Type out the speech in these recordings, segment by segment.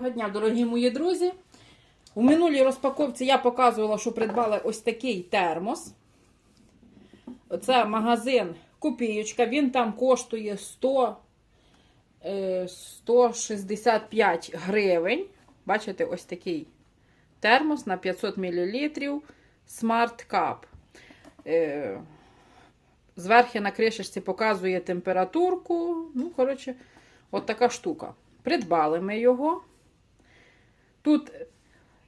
Доброго дня, дорогі мої друзі. У минулій розпаковці я показувала, що придбала ось такий термос. Це магазин Копієчка. Він там коштує 100, е, 165 гривень. Бачите, ось такий термос на 500 мл Smart Cup. Е, Зверху на кришечці показує температурку. Ну, коротше, от така штука. Придбали ми його. Тут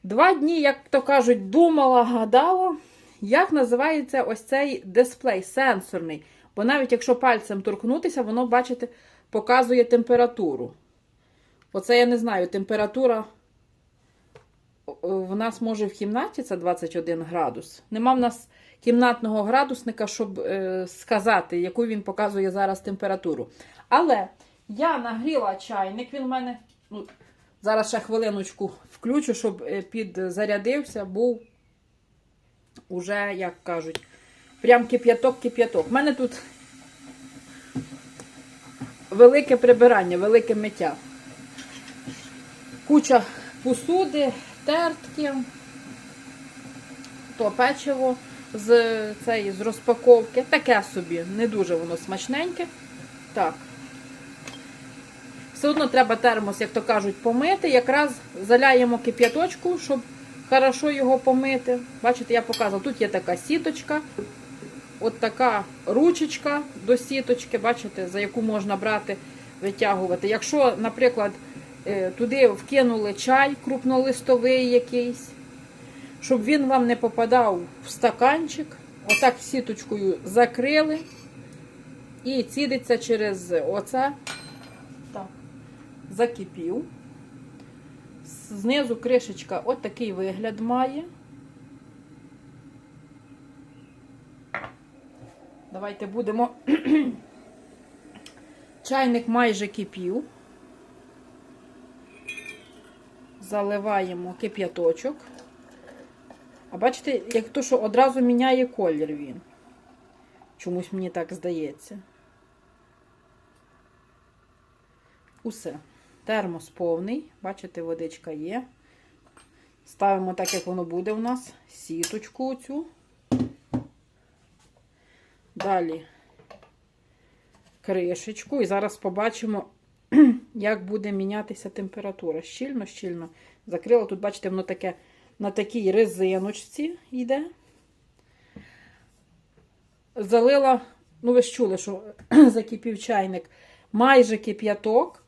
два дні, як то кажуть, думала, гадала, як називається ось цей дисплей сенсорний. Бо навіть якщо пальцем торкнутися, воно, бачите, показує температуру. Оце я не знаю, температура в нас може в кімнаті це 21 градус. Нема в нас кімнатного градусника, щоб е, сказати, яку він показує зараз температуру. Але я нагріла чайник, він в мене. Ну, зараз ще хвилиночку включу, щоб е, підзарядився, був уже, як кажуть, прям кип'яток-кип'яток. У мене тут велике прибирання, велике миття. Куча посуди, тертки, то печиво з, цієї, з розпаковки. Таке собі, не дуже воно смачненьке. Так. Все одно треба термос, як то кажуть, помити. Якраз заляємо кип'яточку, щоб хорошо його помити. Бачите, я показувала, тут є така сіточка, от така ручечка до сіточки, бачите, за яку можна брати, витягувати. Якщо, наприклад, е, туди вкинули чай крупнолистовий якийсь, щоб він вам не попадав в стаканчик, отак сіточкою закрили і цідиться через оце. Закипів. Знизу кришечка от такий вигляд має. Давайте будемо. Чайник майже кипів. Заливаємо кип'яточок. А бачите, як то, що одразу міняє колір він. Чомусь мені так здається. Усе. Термос повний, бачите, водичка є. Ставимо так, як воно буде у нас, сіточку цю. Далі кришечку. І зараз побачимо, як буде мінятися температура. Щільно, щільно закрила. Тут, бачите, воно таке на такій резиночці йде. Залила, ну ви ж чули, що закипів чайник, майже кип'яток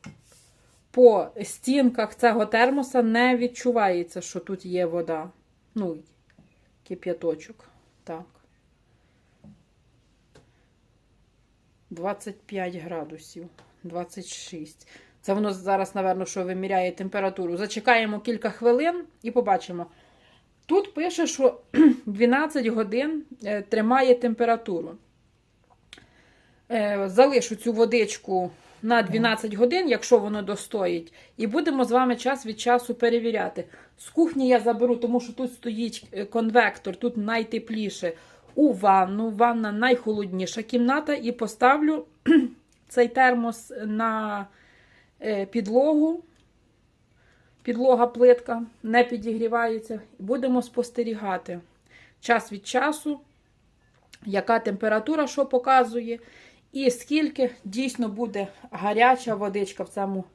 по стінках цього термоса не відчувається, що тут є вода. Ну, кип'яточок. Так. 25 градусів. 26. Це воно зараз, напевно, що виміряє температуру. Зачекаємо кілька хвилин і побачимо. Тут пише, що 12 годин е, тримає температуру. Е, Залишу цю водичку на 12 годин, якщо воно достоїть, і будемо з вами час від часу перевіряти. З кухні я заберу, тому що тут стоїть е, конвектор, тут найтепліше у ванну. Ванна найхолодніша кімната, і поставлю цей термос на е, підлогу. Підлога плитка не підігрівається. Будемо спостерігати час від часу, яка температура, що показує. І скільки дійсно буде гаряча водичка в цьому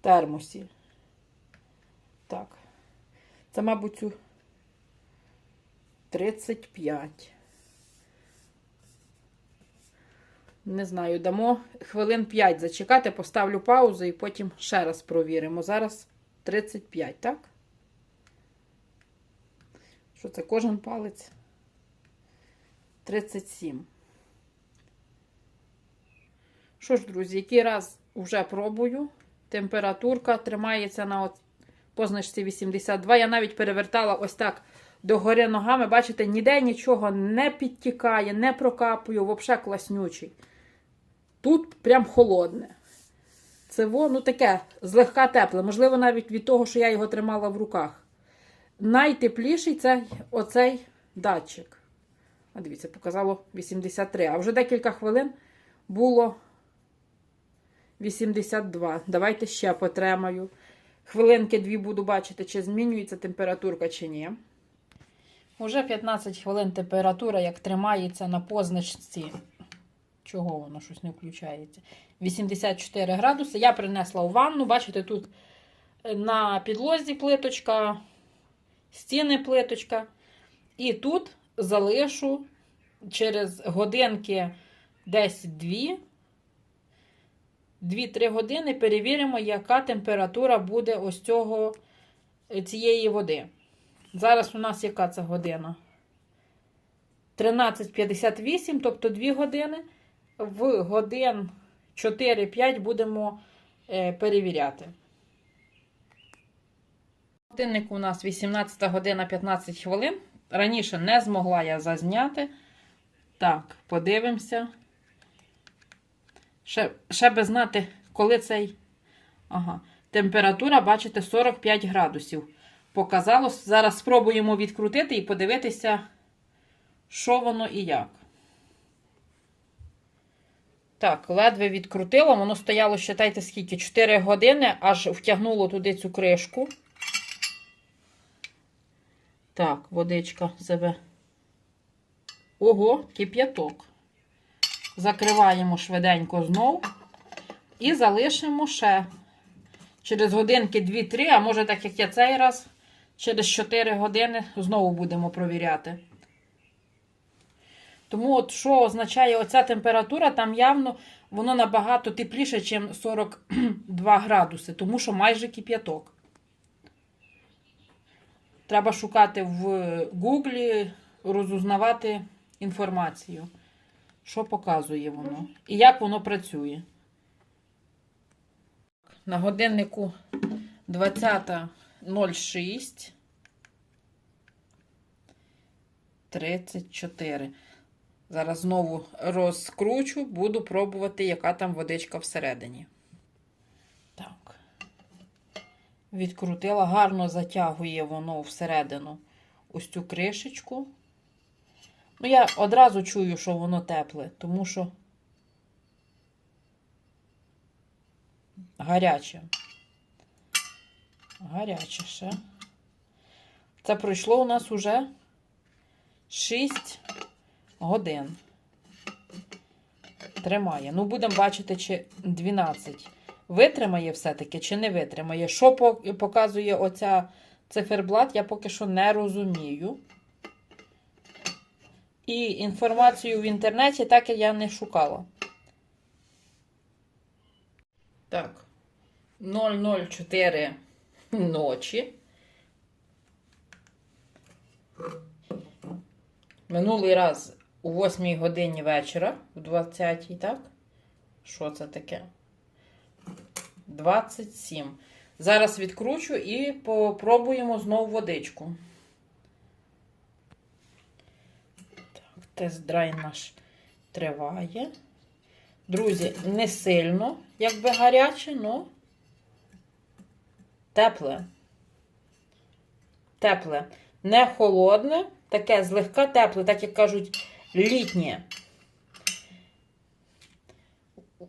термосі. Так. Це, мабуть, цю 35. Не знаю, дамо хвилин 5 зачекати, поставлю паузу і потім ще раз провіримо. Зараз 35, так? Що це кожен палець? 37. Що ж, друзі, який раз вже пробую. Температурка тримається на позначці 82. Я навіть перевертала ось так догори ногами. Бачите, ніде нічого не підтікає, не прокапую, взагалі класнючий. Тут прям холодне. Це воно таке злегка тепле. Можливо, навіть від того, що я його тримала в руках. Найтепліший це оцей датчик. А дивіться, показало 83. А вже декілька хвилин було 82. Давайте ще потремаю. хвилинки дві буду бачити, чи змінюється температурка, чи ні. Уже 15 хвилин температура, як тримається на позначці. Чого воно щось не включається? 84 градуси. Я принесла у ванну. Бачите, тут на підлозі плиточка, стіни плиточка. І тут залишу через годинки десь 2. 2-3 години перевіримо, яка температура буде ось цього, цієї води. Зараз у нас яка це година? 13.58, тобто 2 години. В годин 4-5 будемо е, перевіряти. Годинник у нас 18 година 15 хвилин. Раніше не змогла я зазняти. Так, подивимося. Ще, ще би знати, коли цей. Ага. Температура, бачите, 45 градусів. Показало. Зараз спробуємо відкрутити і подивитися, що воно і як. Так, ледве відкрутила. Воно стояло, считайте, скільки? 4 години, аж втягнуло туди цю кришку. Так, водичка себе. Ого, кип'яток. Закриваємо швиденько знов. І залишимо ще через годинки 2-3, а може, так як я цей раз, через 4 години знову будемо провіряти. Тому, от що означає оця температура, там явно воно набагато тепліше, ніж 42 градуси, тому що майже кип'яток. Треба шукати в Гуглі, розузнавати інформацію, що показує воно і як воно працює. На годиннику 20.06. 34. Зараз знову розкручу, буду пробувати, яка там водичка всередині. Так. Відкрутила, гарно затягує воно всередину ось цю кришечку. Ну, я одразу чую, що воно тепле, тому що гаряче. Гаряче ще. Це пройшло у нас уже 6 годин. Тримає. Ну, будемо бачити, чи 12. Витримає все-таки, чи не витримає. Що показує оця циферблат, я поки що не розумію. І інформацію в інтернеті так я не шукала. Так. 004 ночі. Минулий раз у 8 годині вечора, в 20-й, так? Що це таке? 27. Зараз відкручу і попробуємо знову водичку. Так, тест-драй наш триває. Друзі, не сильно, якби гаряче, але тепле. Тепле. Не холодне, таке злегка тепле, так як кажуть, літнє.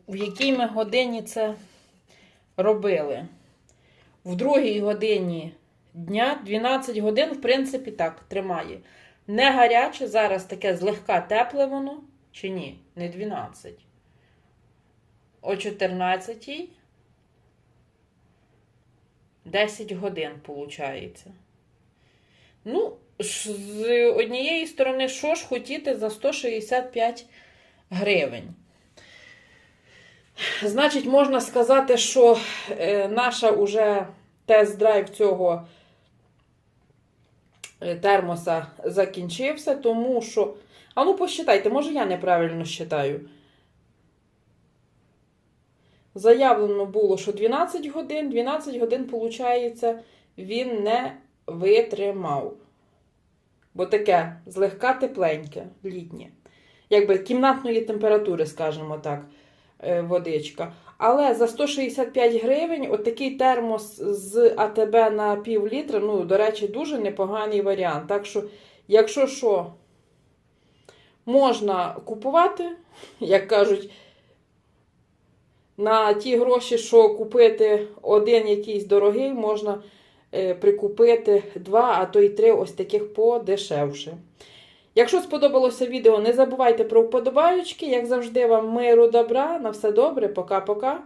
В якій ми годині це робили? В другій годині дня 12 годин, в принципі, так, тримає. Не гаряче, зараз таке злегка тепле воно, чи ні? Не 12. О 14 10 годин, виходить. Ну, з однієї сторони, що ж хотіти за 165 гривень? Значить, можна сказати, що е, наша уже тест-драйв цього термоса закінчився, тому що. А ну посчитайте, може я неправильно считаю. Заявлено було, що 12 годин, 12 годин, виходить, він не витримав. Бо таке злегка тепленьке, літнє. Якби кімнатної температури, скажімо так, е, водичка. Але за 165 гривень отакий термос з АТБ на пів літра, ну, до речі, дуже непоганий варіант. Так що, якщо що, можна купувати, як кажуть, На ті гроші, що купити один якийсь дорогий, можна е, прикупити два, а то й три ось таких подешевше. Якщо сподобалося відео, не забувайте про вподобаючки. Як завжди, вам миру, добра. На все добре. Пока-пока.